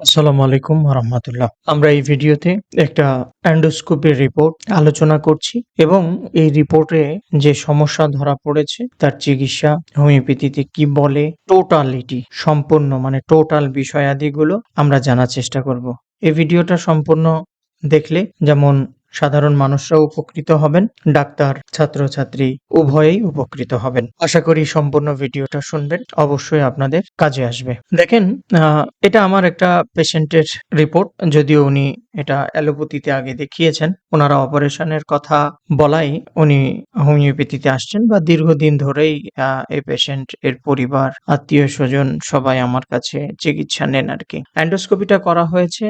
আসসালামু আলাইকুম রহমতুল্লাহ। আমরা এই ভিডিওতে একটা অ্যান্ডোস্কোপের রিপোর্ট আলোচনা করছি এবং এই রিপোর্টে যে সমস্যা ধরা পড়েছে, তার চিকিৎসা হোমিওপ্যাথিতে কি বলে, টোটালিটি সম্পূর্ণ মানে টোটাল বিষয়াদিগুলো আমরা জানার চেষ্টা করব। এই ভিডিওটা সম্পূর্ণ দেখলে যেমন সাধারণ মানুষরাও উপকৃত হবেন, ডাক্তার, ছাত্রছাত্রী উভয়েই উপকৃত হবেন। আশা করি সম্পূর্ণ ভিডিওটা শুনবেন, অবশ্যই আপনাদের কাজে আসবে। দেখেন এটা আমার একটা পেশেন্টের রিপোর্ট, যদিও উনি এটা অ্যালোপ্যাথিতে আগে দেখিয়েছেন, ওনারা অপারেশনের কথা বলাই উনি হোমিওপ্যাথিতে আসছেন বা দীর্ঘদিন ধরেই এই পেশেন্ট, এর পরিবার, আত্মীয় স্বজন সবাই আমার কাছে চিকিৎসা নেন আর কি। অ্যান্ডোস্কোপিটা করা হয়েছে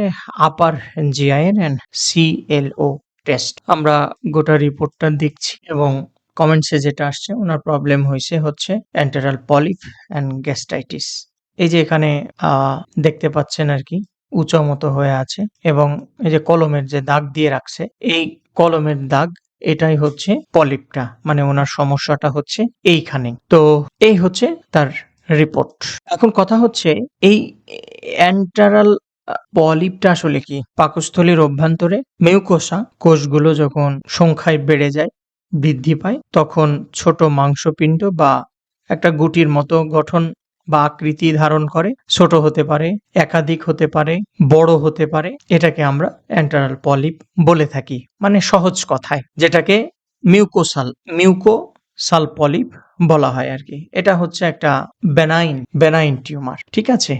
upper GIN and CLO test আমরা গোটা রিপোর্টটা দেখছি এবং কমেন্টসে যেটা আসছে, ওনার প্রবলেম হয়েছে হচ্ছে অ্যান্টেরাল পলিপ অ্যান্ড গ্যাস্টাইটিস এই যে এখানে দেখতে পাচ্ছেন আর কি, উঁচু মতো হয়ে আছে এবং এই যে কলমের যে দাগ দিয়ে রাখছে, এই কলমের দাগ, এটাই হচ্ছে পলিপটা মানে ওনার সমস্যাটা হচ্ছে এইখানে। তো এই হচ্ছে তার রিপোর্ট এখন কথা হচ্ছে, এই অ্যান্টারাল পলিপটা আসলে কি? পাকস্থলীর অভ্যন্তরে মেউকোসা কোষগুলো যখন সংখ্যায় বেড়ে যায়, বৃদ্ধি পায়, তখন ছোট মাংসপিণ্ড বা একটা গুটির মতো গঠন বা আকৃতি ধারণ করে। ছোট হতে পারে, একাধিক হতে পারে, বড় হতে পারে, এটাকে আমরা অ্যান্টারাল পলিপ বলে থাকি। মানে সহজ কথায়, যেটাকে মিউকোসাল মিউকো সাল পলিপ বলা হয় আর কি। এটা হচ্ছে একটা বেনাইন বেনাইন টিউমার ঠিক আছে?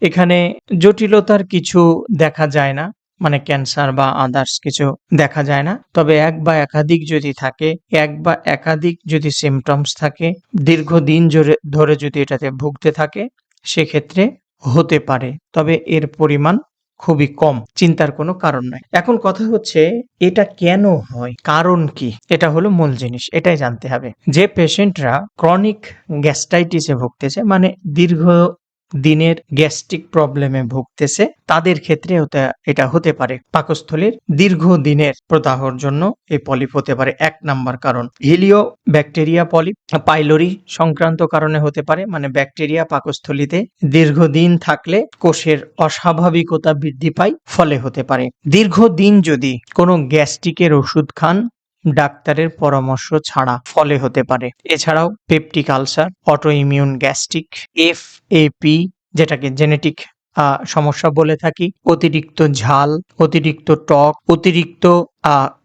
এখানে জটিলতার কিছু দেখা যায় না মানে ক্যান্সার বা আদার্স কিছু দেখা যায় না। তবে এক বা একাধিক যদি থাকে, এক বা একাধিক যদি সিমটমস থাকে, দীর্ঘদিন ধরে যদি এটাতে ভুগতে থাকে, সেক্ষেত্রে হতে পারে। তবে এর পরিমাণ খুবই কম, চিন্তার কোনো কারণ নাই। এখন কথা হচ্ছে, এটা কেন হয়? কারণ কি? এটা হলো মূল জিনিস, এটাই জানতে হবে। যে পেশেন্টরা ক্রনিক গ্যাস্টাইটিসে ভুগতেছে মানে দীর্ঘ দিনের গ্যাস্ট্রিক প্রবলেমে ভুগতেছে, তাদের ক্ষেত্রে এটা হতে পারে। পাকস্থলীর দীর্ঘ দিনের প্রদাহর জন্য এই পলিপ হতে পারে, এক নাম্বার কারণ। হিলিও ব্যাকটেরিয়া পলিপ, পাইলোরি সংক্রান্ত কারণে হতে পারে মানে ব্যাকটেরিয়া পাকস্থলীতে দীর্ঘদিন থাকলে কোষের অস্বাভাবিকতা বৃদ্ধি পায়, ফলে হতে পারে। দীর্ঘদিন যদি কোনো গ্যাস্ট্রিকের ওষুধ খান ডাক্তারের পরামর্শ ছাড়া ফলে হতে পারে। এছাড়াও peptic ulcer autoimmune gastric, F AP যেটাকে জেনেটিক সমস্যা বলে থাকি, অতিরিক্ত ঝাল, অতিরিক্ত টক, অতিরিক্ত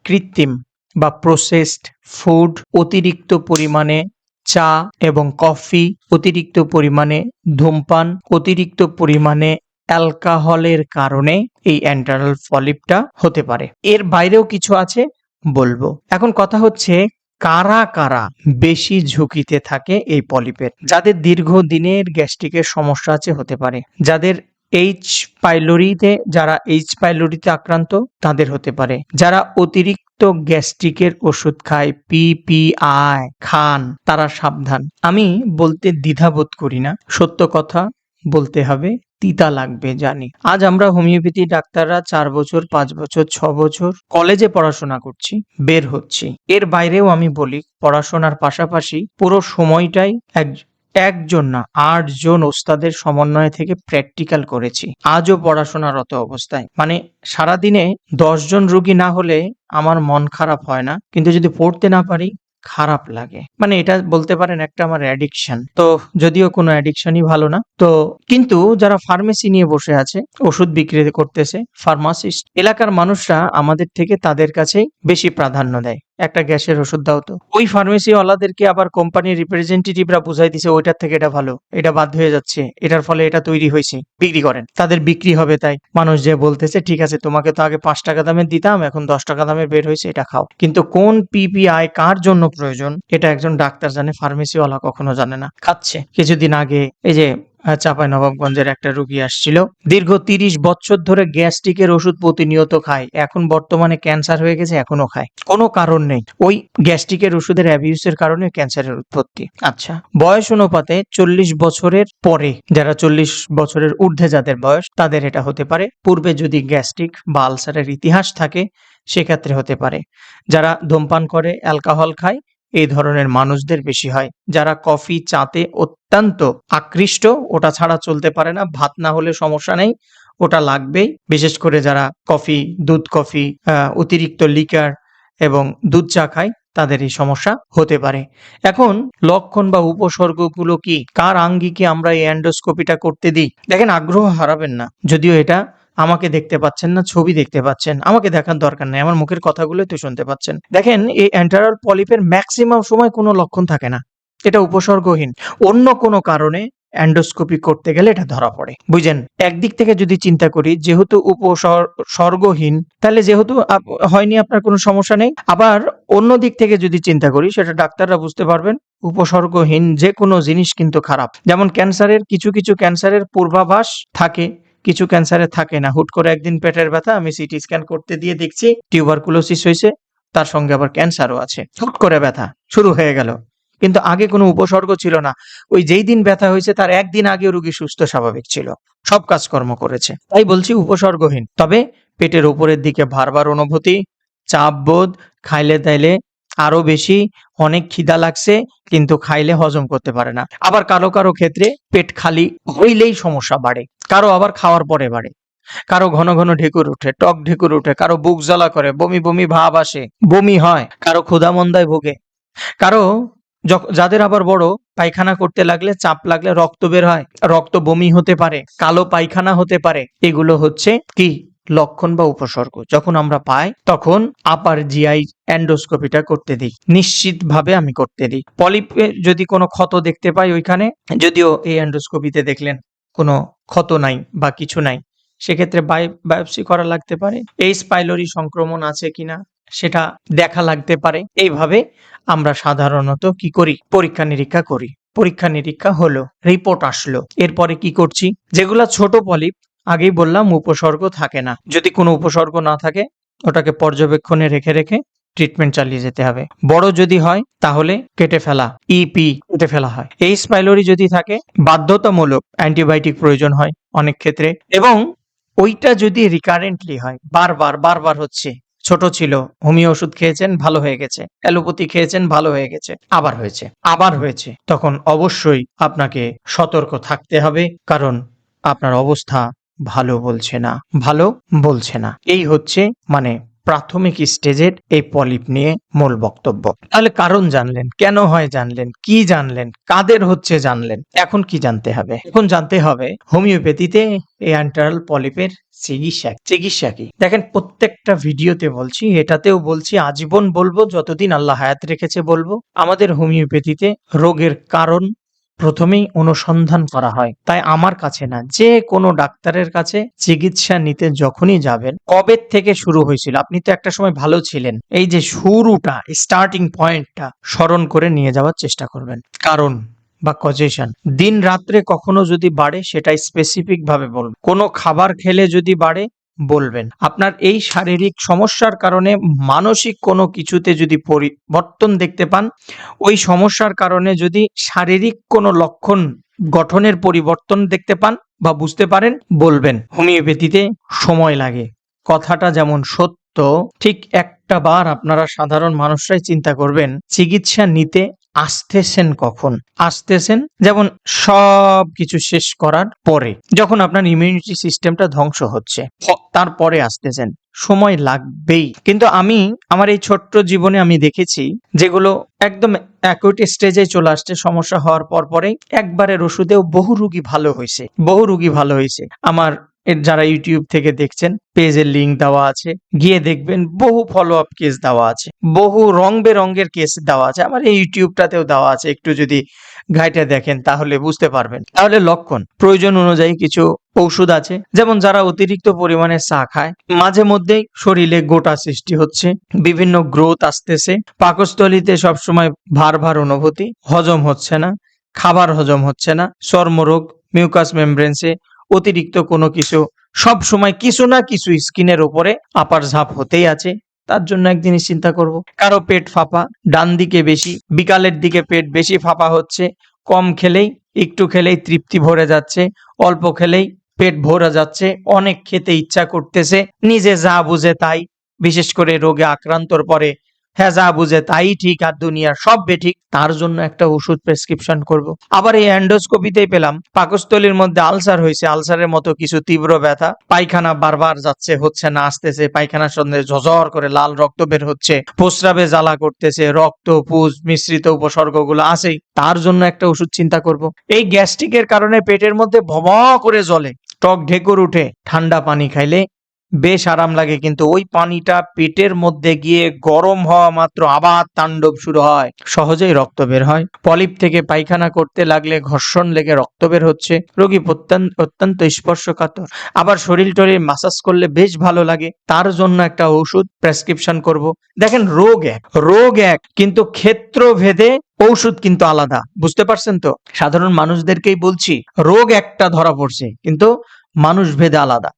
কৃত্রিম বা প্রসেসড ফুড অতিরিক্ত পরিমাণে চা এবং কফি, অতিরিক্ত পরিমাণে ধূমপান, অতিরিক্ত পরিমাণে অ্যালকাহলের কারণে এই অ্যান্টারাল ফলিপটা হতে পারে। এর বাইরেও কিছু আছে বলব। এখন কথা হচ্ছে, কারা কারা বেশি ঝুঁকিতে থাকে এই পলিপের যাদের দীর্ঘদিনের গ্যাস্ট্রিকের সমস্যা আছে হতে পারে। যাদের এইচ পাইলোরিতে, যারা এইচ পাইলোরিতে আক্রান্ত, তাদের হতে পারে। যারা অতিরিক্ত গ্যাস্ট্রিকের ওষুধ খায় পিপিআই খান, তারা সাবধান। আমি বলতে দ্বিধাবোধ করি না। সত্য কথা বলতে হবে। তিতা লাগবে, জানি। আজ আমরা হোমিওপ্যাথি ডাক্তাররা চার বছর, পাঁচ বছর, ছ বছর কলেজে পড়াশোনা করছি, বের হচ্ছি। এর বাইরেও আমি বলি, পড়াশোনার পাশাপাশি পুরো সময়টাই এক, একজন না, আটজন ওস্তাদের সমন্বয় থেকে প্র্যাকটিক্যাল করেছি। আজও পড়াশোনারত অবস্থায়। মানে সারাদিনে দশজন রুগী না হলে আমার মন খারাপ হয় না। কিন্তু যদি পড়তে না পারি খারাপ লাগে। মানে এটা বলতে পারেন একটা আমার অ্যাডিকশন তো যদিও কোনো অ্যাডিকশনই ভালো না। তো কিন্তু যারা ফার্মেসি নিয়ে বসে আছে, ওষুধ বিক্রি করতেছে ফার্মাসিস্ট এলাকার মানুষরা আমাদের থেকে তাদের কাছেই বেশি প্রাধান্য দেয়। একটা গ্যাসের ওষুধ দাও তো। ওই ফার্মেসি ওয়ালাদেরকে আবার কোম্পানির রিপ্রেজেন্টেটিভরা বুঝাই দিছে, ওইটার থেকে এটা ভালো। এটা বাদ হয়ে যাচ্ছে। এটার ফলে এটা তৈরি হয়েছে। বিক্রি করেন। তাদের বিক্রি হবে তাই। মানুষ যে বলতেছে, ঠিক আছে, তোমাকে তো আগে পাঁচ টাকা দামের দিতাম, এখন দশ টাকা দামের বের হয়েছে, এটা খাও। কিন্তু কোন পিপিআই কার জন্য প্রয়োজন। এটা একজন ডাক্তার জানে ফার্মেসিওয়ালা কখনো জানে না। খাচ্ছে। কিছুদিন আগে এই যে চাপাই নবাবগঞ্জের একটা রুগী আসছিল। দীর্ঘ তিরিশ বছর ধরে গ্যাস্ট্রিকের ওষুধ প্রতিনিয়ত খায়। এখন বর্তমানে ক্যান্সার হয়ে গেছে এখনও খায়। কোনো কারণ নেই। ওই গ্যাস্ট্রিকের ওষুধের অ্যাবিউসের কারণে ক্যান্সারের উৎপত্তি। আচ্ছা বয়স অনুপাতে চল্লিশ বছরের পরে, যারা চল্লিশ বছরের ঊর্ধ্বে যাদের বয়স, তাদের এটা হতে পারে। পূর্বে যদি গ্যাস্ট্রিক বা আলসারের ইতিহাস থাকে সেক্ষেত্রে হতে পারে। যারা ধূমপান করে, অ্যালকোহল খায়, এই ধরনের মানুষদের বেশি হয়। যারা কফি, চাতে অত্যন্ত আকৃষ্ট, ওটা ছাড়া চলতে পারে না। ভাত না হলে সমস্যা নেই, ওটা লাগবেই। বিশেষ করে যারা কফি, দুধ কফি অতিরিক্ত লিকার এবং দুধ চা খায়, তাদের এই সমস্যা হতে পারে। এখন লক্ষণ বা উপসর্গগুলো কি? কার আঙ্গিকে আমরা এই অ্যান্ডোস্কোপিটা করতে দিই? দেখেন, আগ্রহ হারাবেন না। যদিও এটা আমাকে দেখতে পাচ্ছেন না, ছবি দেখতে পাচ্ছেন। আমাকে দেখার দরকার নেই, আমার মুখের কথাগুলোই তো শুনতে পাচ্ছেন। দেখেন, এই অ্যান্টারাল পলিপের ম্যাক্সিমাম সময় কোনো লক্ষণ থাকে না। এটা উপসর্গহীন। অন্য কোনো কারণে অ্যান্ডোস্কোপি করতে গেলে এটা ধরা পড়ে। বুঝেন একদিক থেকে যদি চিন্তা করি, যেহেতু উপসর্গহীন, তাহলে যেহেতু হয়নি, আপনার কোনো সমস্যা নেই। আবার অন্য দিক থেকে যদি চিন্তা করি, সেটা ডাক্তাররা বুঝতে পারবেন, উপসর্গহীন যে কোনো জিনিস কিন্তু খারাপ। যেমন ক্যান্সারের, কিছু কিছু ক্যান্সারের পূর্বাভাস থাকে। কিছু ক্যান্সারে থাকে না। হুট করে একদিন পেটের ব্যথা, আমি সিটি স্ক্যান করতে দিয়ে দেখছি টিউবারকুলোসিস হয়েছে, তার সঙ্গে আবার ক্যান্সারও আছে। হুট করে ব্যথা, শুরু হয়ে গেল। কিন্তু আগে কোনো উপসর্গ ছিল না। ওই যেই দিন ব্যথা হয়েছে, তার একদিন আগে রোগী সুস্থ, স্বাভাবিক ছিল। সব কাজকর্ম করেছে। তাই বলছি উপসর্গহীন। তবে পেটের উপরের দিকে ভারবার অনুভূতি, চাপ বোধ, খাইলে তাইলে আরও বেশি অনেক খিদা লাগছে, কিন্তু খাইলে হজম করতে পারে না। আবার কারও কারও ক্ষেত্রে পেট খালি হইলেই সমস্যা বাড়ে। কারও আবার খাওয়ার পরে বাড়ে। কারও ঘন ঘন ঢেকুর উঠে, টক ঢেকুর উঠে, কারও বুক জ্বালা করে, বমি বমি ভাব আসে, বমি হয়, কারও ক্ষুধামন্দায় ভোগে। কারও যাদের আবার বড়, পায়খানা করতে লাগলে চাপ লাগলে রক্ত বের হয়, রক্ত বমি হতে পারে, কালো পায়খানা হতে পারে। এগুলো হচ্ছে কি? লক্ষণ বা উপসর্গ যখন আমরা পাই, তখন আপার জিআই অ্যান্ডোস্কোপিটা করতে দিই। নিশ্চিতভাবে আমি করতে দিই। পলিপে যদি কোনো ক্ষত দেখতে পাই ওইখানে, যদিও এই অ্যান্ডোস্কোপিতে দেখলেন কোনো ক্ষত নাই বা কিছু নাই, সেক্ষেত্রে বায়োপসি করা লাগতে পারে। এই স্পাইলোরি সংক্রমণ আছে কিনা সেটা দেখা লাগতে পারে। এইভাবে আমরা সাধারণত কি করি? পরীক্ষা নিরীক্ষা করি। পরীক্ষা নিরীক্ষা হলো রিপোর্ট আসলো। এরপরে কি করছি? যেগুলা ছোট পলিপ আগেই বললাম, উপসর্গ থাকে না। যদি কোনো উপসর্গ না থাকে, ওটাকে পর্যবেক্ষণে রেখে রেখে ট্রিটমেন্ট চালিয়ে যেতে হবে। বড় যদি হয়, তাহলে কেটে ফেলা ইপি কেটে ফেলা হয়। এই স্পাইলোরি যদি থাকে, বাধ্যতামূলক অ্যান্টিবায়োটিক প্রয়োজন হয় অনেক ক্ষেত্রে। এবং ওইটা যদি রিকারেন্টলি হয়, বারবার বারবার হচ্ছে, ছোট ছিল, হোমিও ওষুধ খেয়েছেন, ভালো হয়ে গেছে, অ্যালোপ্যাথি খেয়েছেন, ভালো হয়ে গেছে, আবার হয়েছে আবার হয়েছে, তখন অবশ্যই আপনাকে সতর্ক থাকতে হবে, কারণ আপনার অবস্থা ভালো বলছে না, ভালো বলছে না। এই হচ্ছে মানে প্রাথমিক স্টেজের এই পলিপ নিয়ে মূল বক্তব্য। তাহলে কারণ জানলেন, কেন হয় জানলেন, কি জানলেন, কাদের হচ্ছে জানলেন, এখন কি জানতে হবে? এখন জানতে হবে হোমিওপ্যাথিতে এই অ্যান্টারাল পলিপের চিকিৎসা চিকিৎসা কি? দেখেন, প্রত্যেকটা ভিডিওতে বলছি, এটাতেও বলছি, আজীবন বলব, যতদিন আল্লাহ হায়াত রেখেছে বলব, আমাদের হোমিওপ্যাথিতে রোগের কারণ প্রথমেই অনুসন্ধান করা হয়। তাই আমার কাছে না, যে কোনো ডাক্তারের কাছে চিকিৎসা নিতে যখনই যাবেন, কবে থেকে শুরু হয়েছিল? আপনি তো একটা সময় ভালো ছিলেন। এই যে শুরুটা স্টার্টিং পয়েন্টটা স্মরণ করে নিয়ে যাওয়ার চেষ্টা করবেন। কারণ বা কজেশন দিন রাত্রে কখনো যদি বাড়ে সেটা স্পেসিফিক ভাবে বলবেন কোনো খাবার খেলে যদি বাড়ে বলবেন। আপনার এই শারীরিক সমস্যার কারণে মানসিক কোনো কিছুতে যদি পরিবর্তন দেখতে পান, ওই সমস্যার কারণে যদি শারীরিক কোনো লক্ষণ গঠনের পরিবর্তন দেখতে পান বা বুঝতে পারেন, বলবেন। হোমিওপ্যাথিতে সময় লাগে। কথাটা যেমন সত্য, ঠিক একটা বার আপনারা সাধারণ মানুষরাই চিন্তা করবেন, চিকিৎসা নিতে আসতেছেন কখন? আসতেছেন যেমন সব কিছু শেষ করার পরে, যখন আপনার ইমিউনিটি সিস্টেমটা ধ্বংস হচ্ছে তারপরে আসতেছেন। সময় লাগবেই। কিন্তু আমি, আমার এই ছোট্ট জীবনে আমি দেখেছি যেগুলো একদম অ্যাকুইট স্টেজে চলে আসছে, সমস্যা হওয়ার পর পরেই একবারের ওষুধেও বহু রুগী ভালো হয়েছে, বহু রুগী ভালো হয়েছে। আমার এর যারা ইউটিউব থেকে দেখছেন পেজের লিঙ্ক দেওয়া আছে, গিয়ে দেখবেন বহু ফলো আপ কেস দেওয়া আছে, বহু রং বেরঙের কেস দেওয়া আছে, আমার এই ইউটিউবটাতেও দেওয়া আছে, একটু যদি ঘাইটে দেখেন তাহলে বুঝতে পারবেন। তাহলে লক্ষণ, প্রয়োজন অনুযায়ী কিছু ঔষধ আছে, যেমন যারা অতিরিক্ত পরিমাণে চা খায়, মাঝে মধ্যেই শরীরে গোটা সৃষ্টি হচ্ছে, বিভিন্ন গ্রোথ আসতেছে, পাকস্থলীতে সবসময় ভার ভার অনুভূতি, হজম হচ্ছে না, খাবার হজম হচ্ছে না, চর্মরোগ মিউকাস মেমব্রেন্সে অতিরিক্ত কোনো কিছু, সব সময় কিছু না কিছু স্কিনের উপরে আপার ঝাপ হতেই আছে। তার জন্য একদিন চিন্তা করব, কারও পেট ফাঁপা, ডান দিকে বেশি, বিকালের দিকে পেট বেশি ফাঁপা হচ্ছে, কম খেলেই, একটু খেলেই তৃপ্তি ভরে যাচ্ছে, অল্প খেলেই পেট ভরা যাচ্ছে, অনেক খেতে ইচ্ছা করতেছে, নিজে যা বুঝে তাই, বিশেষ করে রোগে আক্রান্তর পরে হ্যাঁ যা বুঝে তাই ঠিক আর দুনিয়ার সব বেঠিক তার জন্য একটা ওষুধ প্রেসক্রিপশন করব। আবার এই অ্যান্ডোস্কোপিতেই পেলাম, পাকস্থলীর মধ্যে আলসার হয়েছে, আলসারের মতো কিছু তীব্র ব্যথা পায়খানা বারবার যাচ্ছে, হচ্ছে না, আসতেছে, পায়খানার সঙ্গে ঝরঝর করে লাল রক্ত বের হচ্ছে, প্রস্রাবে জ্বালা করতেছে, রক্ত, পুজ, মিশ্রিত উপসর্গগুলো আছেই, তার জন্য একটা ওষুধ চিন্তা করব। এই গ্যাস্ট্রিকের কারণে পেটের মধ্যে ভম করে জ্বলে, টক ঢেকুর উঠে, ঠান্ডা পানি খাইলে বেশ আরাম লাগে, কিন্তু ওই পানিটা পেটের মধ্যে গিয়ে গরম হওয়া মাত্র আবার তাণ্ডব শুরু হয়। সহজেই রক্ত বের হয়। পলিপ থেকে পায়খানা করতে লাগলে ঘর্ষণ লেগে রক্ত বের হচ্ছে। রোগী অত্যন্ত স্পর্শকাতর। আবার শরীর টরীর মাসাজ করলে বেশ ভালো লাগে। তার জন্য একটা ওষুধ প্রেসক্রিপশন করব। দেখেন, রোগ এক। রোগ এক, কিন্তু ক্ষেত্র ভেদে ঔষধ কিন্তু আলাদা। বুঝতে পারছেন তো? সাধারণ মানুষদেরকেই বলছি, রোগ একটা ধরা পড়ছে, কিন্তু মানুষ ভেদে আলাদা।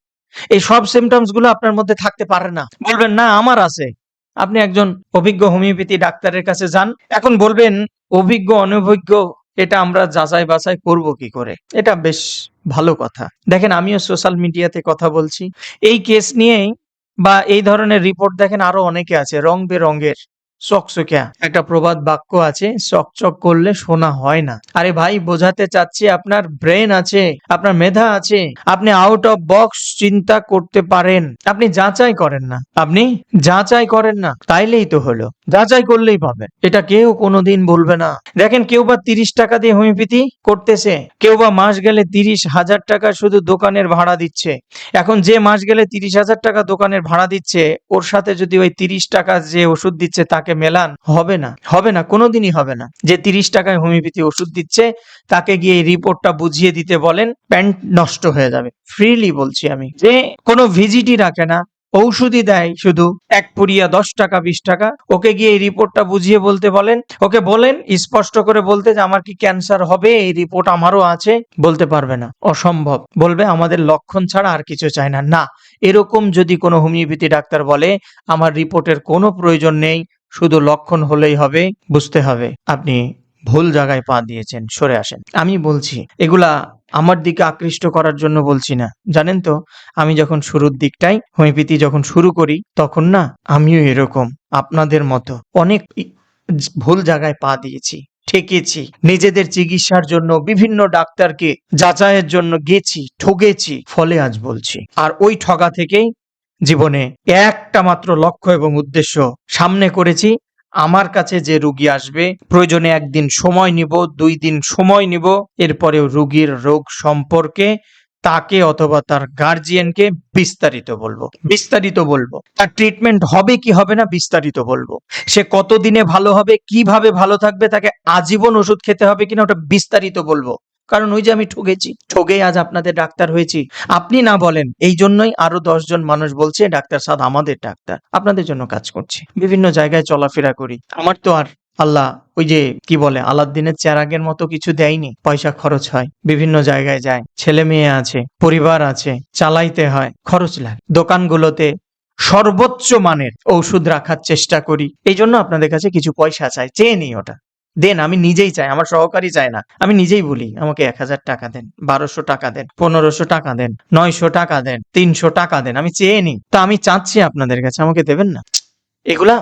এই সব সিমটমসগুলো আপনার মধ্যে থাকতে পারে না। বলবেন, না, আমার আছে। আপনি একজন অভিজ্ঞ হোমিওপ্যাথি ডাক্তারের কাছে যান। এখন বলবেন, অভিজ্ঞ, অনভিজ্ঞ, এটা আমরা যাচাই বাছাই করব কি করে? এটা বেশ ভালো কথা। দেখেন, আমিও সোশ্যাল মিডিয়াতে কথা বলছি। এই কেস নিয়েই বা এই ধরনের রিপোর্ট দেখেন, আরও অনেকে আছে রং বেরঙের চকচকিয়া একটা প্রবাদ বাক্য আছে, চকচক করলে শোনা হয় না। আরে ভাই, বোঝাতে চাচ্ছি আপনার ব্রেন আছে, আপনার মেধা আছে, আপনি আউট অফ বক্স চিন্তা করতে পারেন। আপনি যাচাই করেন না। আপনি যাচাই করেন না, তাইলেই তো হলো। যাচাই করলেই পাবেন এটা কেউ কোনোদিন বলবে না। দেখেন, কেউ বা তিরিশ টাকা দিয়ে হোমিওপ্যাথি করতেছে, কেউ বা মাস গেলে তিরিশ হাজার টাকা শুধু দোকানের ভাড়া দিচ্ছে। এখন যে মাস গেলে তিরিশ হাজার টাকা দোকানের ভাড়া দিচ্ছে, ওর সাথে যদি ওই তিরিশ টাকা যে ওষুধ দিচ্ছে, তাকে মেলান হবে না হবে না, কোনোদিনই হবে না। যে তিরিশ টাকায় হোমিওপ্যাথি ওষুধ দিচ্ছে, তাকে গিয়ে এই রিপোর্টটা বুঝিয়ে দিতে বলেন, প্যান্ট নষ্ট হয়ে যাবে। ফ্রিলি বলছি আমি। যে কোনো ভিজিটই রাখে না, ঔষধই দেয় শুধু এক পুরিয়া দশ টাকা, বিশ টাকা। ওকে গিয়ে এই রিপোর্টটা বুঝিয়ে বলতে বলেন, ওকে বলেন, স্পষ্ট করে বলতে যে আমার কি ক্যান্সার হবে, এই রিপোর্ট আমারও আছে, বলতে পারবে না। অসম্ভব। বলবে, আমাদের লক্ষণ ছাড়া আর কিছু চাই না। না, এরকম যদি কোনো হোমিওপ্যাথি ডাক্তার বলে, আমার রিপোর্টের কোনো প্রয়োজন নেই শুধু লক্ষণ হলেই হবে, বুঝতে হবে। আপনি ভুল জায়গায় পা দিয়েছেন, সরে আসেন। আমি বলছি, এগুলা আমার দিকে আকৃষ্ট করার জন্য বলছি না। জানেন তো, আমি যখন শুরুর দিকটাই হোমিওপ্যাথি যখন শুরু করি, তখন না আমিও এরকম, আপনাদের মতো অনেক ভুল জায়গায় পা দিয়েছি, ঠেকেছি, নিজেদের চিকিৎসার জন্য বিভিন্ন ডাক্তারকে যাচাইয়ের জন্য গেছি ঠকেছি ফলে আজ বলছি। আর ওই ঠগা থেকেই জীবনে একটা মাত্র লক্ষ্য এবং উদ্দেশ্য। সামনে করেছি, আমার কাছে যে রুগী আসবে, প্রয়োজনে একদিন সময় নিব, দুই দিন সময় নিব, এরপরেও রুগীর রোগ সম্পর্কে তাকে অথবা তার গার্জিয়ানকে বিস্তারিত বলব। বিস্তারিত বলব। তার ট্রিটমেন্ট হবে কি হবে না, বিস্তারিত বলব। সে কতদিনে ভালো হবে, কীভাবে ভালো থাকবে, তাকে আজীবন ওষুধ খেতে হবে কিনা, ওটা বিস্তারিত বলব। কারণ ওই যে আমি ঠকেছি ঠকেই আজ আপনাদের ডাক্তার হয়েছি। আপনি না বলেন, এই জন্যই আরও জন মানুষ বলছে, ডাক্তার সাদ আমাদের ডাক্তার। আপনাদের জন্য কাজ করছি। বিভিন্ন জায়গায় চলাফেরা করি। আমার তো আর আল্লাহ ওই যে কি বলে, আলাদিনের চেরাগের মতো কিছু দেয়নি। পয়সা খরচ হয়। বিভিন্ন জায়গায় যায়। ছেলে মেয়ে আছে, পরিবার আছে, চালাইতে হয়, খরচ লাগে। দোকানগুলোতে সর্বোচ্চ মানের ঔষধ রাখার চেষ্টা করি। এই জন্য আপনাদের কাছে কিছু পয়সা চাই। চেয়ে নিই ওটা। দেন, আমি নিজেই চাই, আমার সহকারী চায় না। আমি নিজেই বলি, আমাকে এক হাজার টাকা দেন, বারোশো টাকা দেন, পনেরোশো টাকা দেন, নয়শো টাকা দেন, তিনশো টাকা দেন, আমি চেয়ে নিই। তা আমি চাচ্ছি আপনাদের কাছে, আমাকে দেবেন না? এগুলা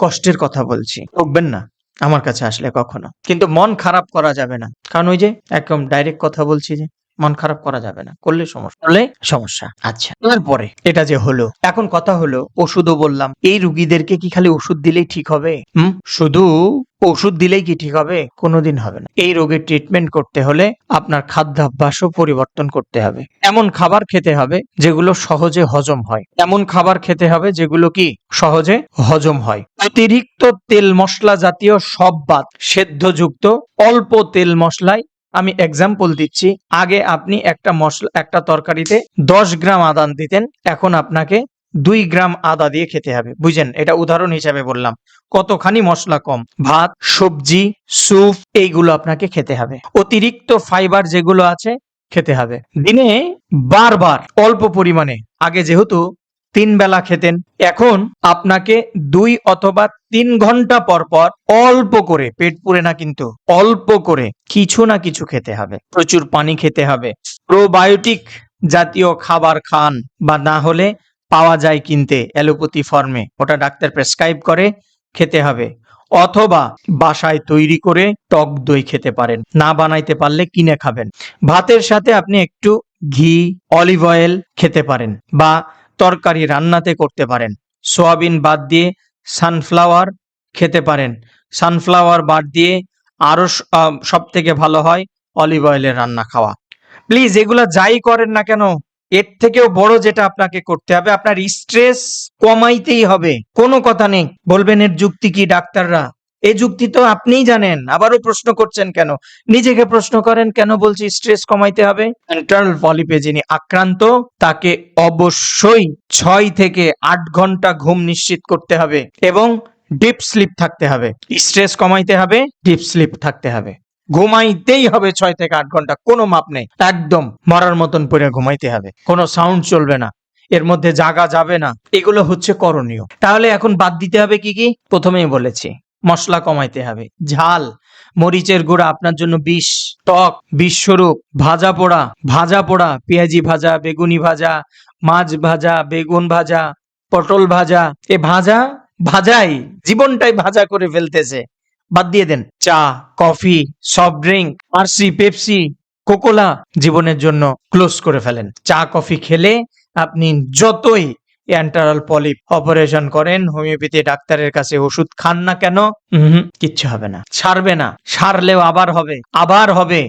কষ্টের কথা বলছি ঠকবেন না, আমার কাছে আসলে কখনো। কিন্তু মন খারাপ করা যাবে না। কারণ ওই যে, একদম ডাইরেক্ট কথা বলছি যে মন খারাপ করা যাবে না। করলে সমস্যা করলে সমস্যা। আচ্ছা তারপরে এটা যে হলো, এখন কথা হলো, ওষুধও বললাম, এই রুগীদেরকে কি খালি ওষুধ দিলেই ঠিক হবে? হুম? শুধু ওষুধ দিলেই কি ঠিক হবে? কোনোদিন হবে না। এই রোগের ট্রিটমেন্ট করতে হলে আপনার খাদ্যাভ্যাসও পরিবর্তন করতে হবে। এমন খাবার খেতে হবে যেগুলো সহজে হজম হয়। এমন খাবার খেতে হবে যেগুলো কি? সহজে হজম হয়। অতিরিক্ত তেল মশলা জাতীয় সব বাদ, সেদ্ধযুক্ত অল্প তেল মশলায় আমি এক্সাম্পল দিচ্ছি। আগে আপনি একটা মশলা, একটা তরকারিতে দশ গ্রাম আদান দিতেন, এখন আপনাকে দুই গ্রাম আদা দিয়ে খেতে হবে। বুঝেন? এটা উদাহরণ হিসাবে বললাম। কতখানি মশলা কম? ভাত, সবজি, স্যুপ, এইগুলো আপনাকে খেতে হবে। অতিরিক্ত ফাইবার যেগুলো আছে, খেতে হবে। দিনে বারবার, অল্প পরিমাণে। আগে যেহেতু তিন বেলা খেতেন। এখন আপনাকে দুই অথবা তিন ঘণ্টা পর পর অল্প করে, পেট পুরে না কিন্তু, অল্প করে কিছু না কিছু খেতে হবে। প্রচুর পানি খেতে হবে। প্রোবায়োটিক জাতীয় খাবার খান বা না হলে পাওয়া যায় কিনতে অ্যালোপ্যাথি ফর্মে। ওটা ডাক্তার প্রেসক্রাইব করে খেতে হবে। অথবা বাসায় তৈরি করে টক দই খেতে পারেন। না বানাইতে পারলে কিনে খাবেন। ভাতের সাথে আপনি একটু ঘি, অলিভ অয়েল খেতে পারেন বা তরকারি রান্নাতে করতে পারেন। সোয়াবিন বাদ দিয়ে সানফ্লাওয়ার খেতে পারেন। সানফ্লাওয়ার বাদ দিয়ে আরও সব থেকে ভালো হয় অলিভ অয়েলের রান্না খাওয়া। প্লিজ এগুলা যাই করেন না কেন, এর থেকেও বড় যেটা আপনাকে করতে হবে, আপনার স্ট্রেস কমাইতেই হবে। কোনো কথা নেই। বলবেন, এর যুক্তি কি ডাক্তাররা? এই যুক্তি তো আপনিই জানেন, আবারও প্রশ্ন করছেন কেন? নিজেকে প্রশ্ন করেন, কেন বলছি স্ট্রেস কমাইতে হবে? এন্টারাল পলিপে যিনি আক্রান্ত, তাকে অবশ্যই ছয় থেকে আট ঘণ্টা ঘুম নিশ্চিত করতে হবে এবং ডিপ স্লিপ থাকতে হবে। স্ট্রেস কমাইতে হবে ডিপ স্লিপ থাকতে হবে। ঘুমাইতেই হবে ছয় থেকে আট ঘণ্টা, কোনো মাপ নেই। একদম মরার মতন পরে ঘুমাইতে হবে। কোনো সাউন্ড চলবে না। এর মধ্যে জাগা যাবে না। এগুলো হচ্ছে করণীয়। তাহলে এখন বাদ দিতে হবে কি কি? প্রথমেই বলেছি। মশলা কমাইতে হবে। ঝাল, মরিচের গুঁড়া আপনার জন্য বিষ টক, বিশ্বরূপ, ভাজা পোড়া ভাজা পোড়া, পেঁয়াজি ভাজা, বেগুনি ভাজা, মাছ ভাজা, বেগুন ভাজা, পটল ভাজা। এ ভাজা, ভাজাই, জীবনটাই ভাজা করে ফেলতেছে। বাদ দিয়ে দেন, চা, coffee, soft drink, RC, Pepsi, Coca Cola, জীবনের জন্য ক্লোজ করে ফেলেন। চা, কফি খেলে আপনি যতই অ্যান্টারাল পলিপ অপারেশন করেন হোমিওপ্যাথি ডাক্তারের কাছে ওষুধ খান না কেন? কিচ্ছু হবে না। ছাড়বে না। সারলেও আবার হবে আবার হবে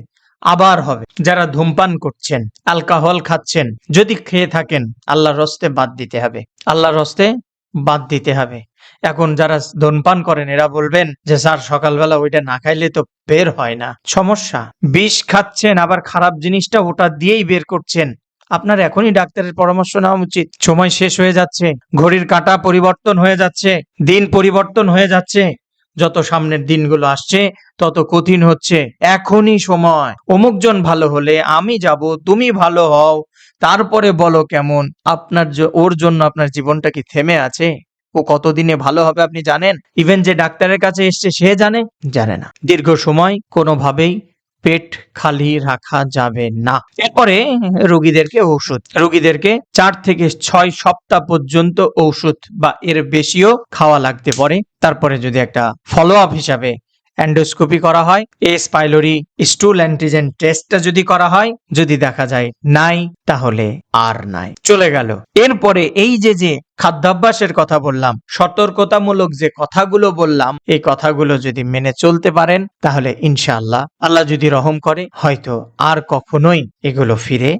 আবার হবে। যারা ধূমপান করছেন অ্যালকোহল খাচ্ছেন, যদি খেয়ে থাকেন, আল্লাহর রস্তে বাদ দিতে হবে। আল্লাহর রস্তে বাদ দিতে হবে। এখন যারা ধূমপান করেন, এরা বলবেন যে, স্যার, সকালবেলা ওইটা না খাইলে তো বের হয় না। সমস্যা। বিষ খাচ্ছেন, আবার খারাপ জিনিসটা ওটা দিয়েই বের করছেন। আপনার এখনই ডাক্তারের পরামর্শ নেওয়া উচিত। সময় শেষ হয়ে যাচ্ছে, ঘড়ির কাঁটা পরিবর্তন হয়ে যাচ্ছে, দিন পরিবর্তন হয়ে যাচ্ছে। যত সামনের দিনগুলো আসছে, তত কঠিন হচ্ছে। এখনই সময়। অমুকজন ভালো হলে আমি যাব, তুমি ভালো হও। তারপরে বলো কেমন? আপনার ওর জন্য আপনার জীবনটা কি থেমে আছে? ও কতদিনে ভালো হবে আপনি জানেন? ইভেন যে ডাক্তারের কাছে এসছে, সে জানে? জানে না। দীর্ঘ সময় কোনোভাবেই পেট খালি রাখা যাবে না। এরপরে রোগীদেরকে ঔষধ। রোগীদেরকে চার থেকে ছয় সপ্তাহ পর্যন্ত ঔষধ বা এর বেশিও খাওয়া লাগতে পারে। তারপরে যদি একটা ফলো আপ হিসাবে অ্যান্ডোস্কোপি করা হয়। এস পাইলোরি স্টুল অ্যান্টিজেন টেস্টটা যদি করা হয়, যদি দেখা যায় নাই, তাহলে আর নাই। চলে গেল। এরপরে এই যে যে খাদ্যাভ্যাসের কথা বললাম, সতর্কতামূলক যে কথাগুলো বললাম, এই কথাগুলো যদি মেনে চলতে পারেন, তাহলে ইনশাআল্লাহ আল্লাহ যদি রহম করে, হয়তো আর কখনোই এগুলো ফিরে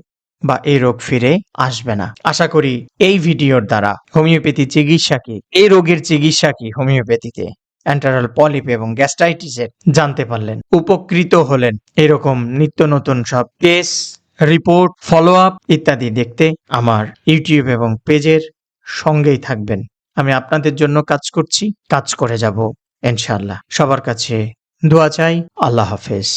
বা এই রোগ ফিরে আসবে না। আশা করি এই ভিডিওর দ্বারা হোমিওপ্যাথি চিকিৎসা কি, এই রোগের চিকিৎসা কি হোমিওপ্যাথিতে? অ্যান্টারাল পলিপ এবং গ্যাস্ট্রাইটিসের জানতে পারলেন। উপকৃত হলেন এরকম নিত্য নতুন সব কেস, রিপোর্ট ফলো আপ ইত্যাদি দেখতে আমার ইউটিউব এবং পেজের সঙ্গেই থাকবেন। আমি আপনাদের জন্য কাজ করছি, কাজ করে যাব, ইনশাআল্লাহ। সবার কাছে দোয়া চাই, আল্লাহ হাফেজ।